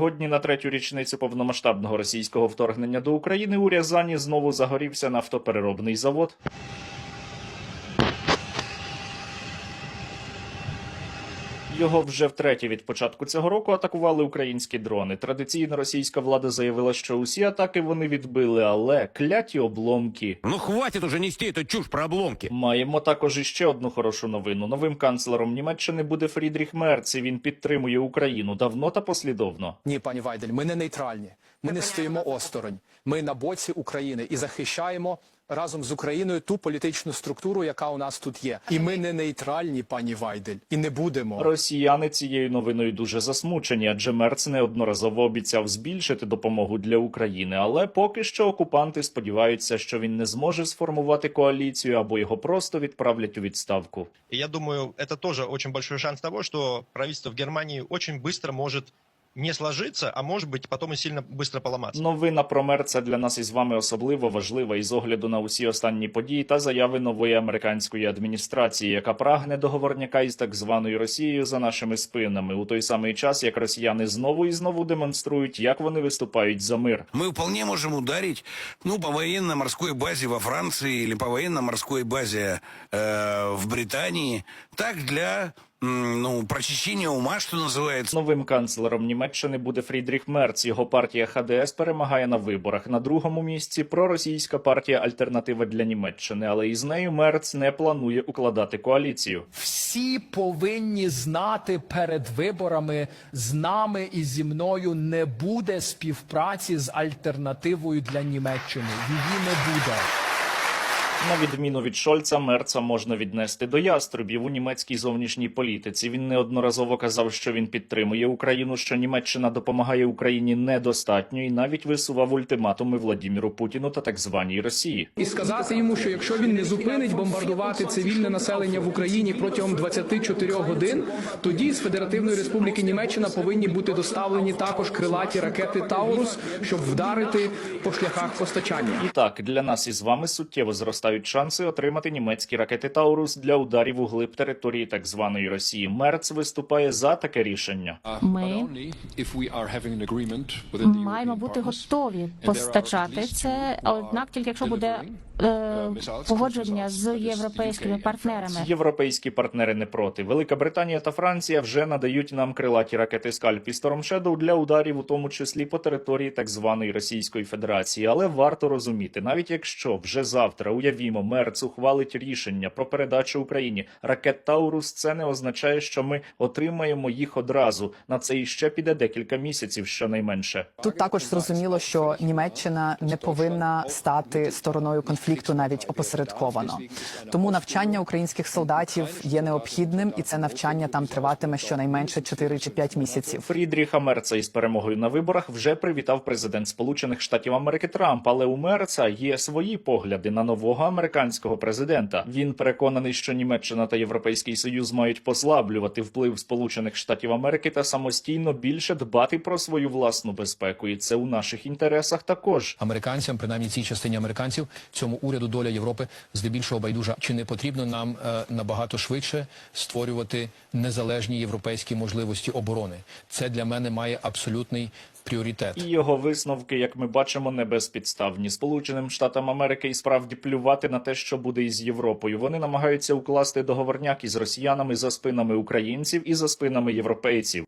Сьогодні на третю річницю повномасштабного російського вторгнення до України у Рязані знову загорівся нафтопереробний завод. Його вже втретє від початку цього року атакували українські дрони. Традиційно російська влада заявила, що усі атаки вони відбили, але кляті обломки. Ну хватит уже нести эту чушь про обломки. Маємо також іще одну хорошу новину. Новим канцлером Німеччини буде Фрідріх Мерц. і Він підтримує Україну давно та послідовно. Ні, пані Вайдель, ми не нейтральні. Ми не стоїмо осторонь. Ми на боці України і захищаємо разом з Україною ту політичну структуру, яка у нас тут є. І ми не нейтральні, пані Вайдель, і не будемо. Росіяни цією новиною дуже засмучені, адже Мерц неодноразово обіцяв збільшити допомогу для України. Але поки що окупанти сподіваються, що він не зможе сформувати коаліцію або його просто відправлять у відставку. Я думаю, это тоже очень большой шанс того, что правительство в Германии очень быстро может не сложиться, а может быть потом и сильно быстро поломаться. Новина про Мерца для нас із вами особливо важлива із огляду на усі останні події та заяви нової американської адміністрації, яка прагне договорняка із так званою Росією за нашими спинами у той самий час, як росіяни знову і знову демонструють, як вони виступають за мир. Мы вполне можем ударить, ну, по военно-морской базе во Франции или по военно-морской базе э, в Британии. Так для, м, ну, прочищения ума, что называется. Новим канцлером Німеччини буде Фрідріх Мерц. Його партія ХДС перемагає на виборах. На другому місці проросійська партія Альтернатива для Німеччини, але із нею Мерц не планує укладати коаліцію. Всі повинні знати перед виборами з нами і зі мною не буде співпраці з альтернативою для Німеччини. Її не буде. На відміну від Шольца, Мерца можна віднести до яструбів у німецькій зовнішній політиці. Він неодноразово казав, що він підтримує Україну, що Німеччина допомагає Україні недостатньо, і навіть висував ультиматуми Владіміру Путіну та так званій Росії. і сказати йому, що якщо він не зупинить бомбардувати цивільне населення в Україні протягом 24 годин, тоді з Федеративної Республіки Німеччина повинні бути доставлені також крилаті ракети Таурус, щоб вдарити по шляхах постачання. І так для нас із вами суттєво зростають шанси отримати німецькі ракети Таурус для ударів у глиб території так званої Росії. Мерц виступає за таке рішення. Ми маємо бути готові постачати це, однак тільки якщо буде е, погодження з європейськими партнерами. Європейські партнери не проти. Велика Британія та Франція вже надають нам крилаті ракети Скальп і Storm Shadow для ударів, у тому числі по території так званої Російської Федерації. Але варто розуміти, навіть якщо вже завтра уявімо, Мерц ухвалить рішення про передачу Україні ракет Таурус, це не означає, що ми отримаємо їх одразу. На це іще піде декілька місяців, щонайменше. Тут також зрозуміло, що Німеччина не повинна стати стороною конфлікту навіть опосередковано. Тому навчання українських солдатів є необхідним, і це навчання там триватиме щонайменше 4 чи 5 місяців. Фрідріха Мерца із перемогою на виборах вже привітав президент Сполучених Штатів Америки Трамп. Але у Мерца є свої погляди на нового американського президента. Він переконаний, що Німеччина та Європейський Союз мають послаблювати вплив Сполучених Штатів Америки та самостійно більше дбати про свою власну безпеку. І це у наших інтересах також. Американцям, принаймні цій частині американців, цьому уряду доля Європи здебільшого байдужа. Чи не потрібно нам е, набагато швидше створювати незалежні європейські можливості оборони? Це для мене має абсолютний пріоритет. І його висновки, як ми бачимо, не безпідставні. Сполученим Штатам Америки і справді плювати на те, що буде із Європою. Вони намагаються укласти договорняк із росіянами за спинами українців і за спинами європейців.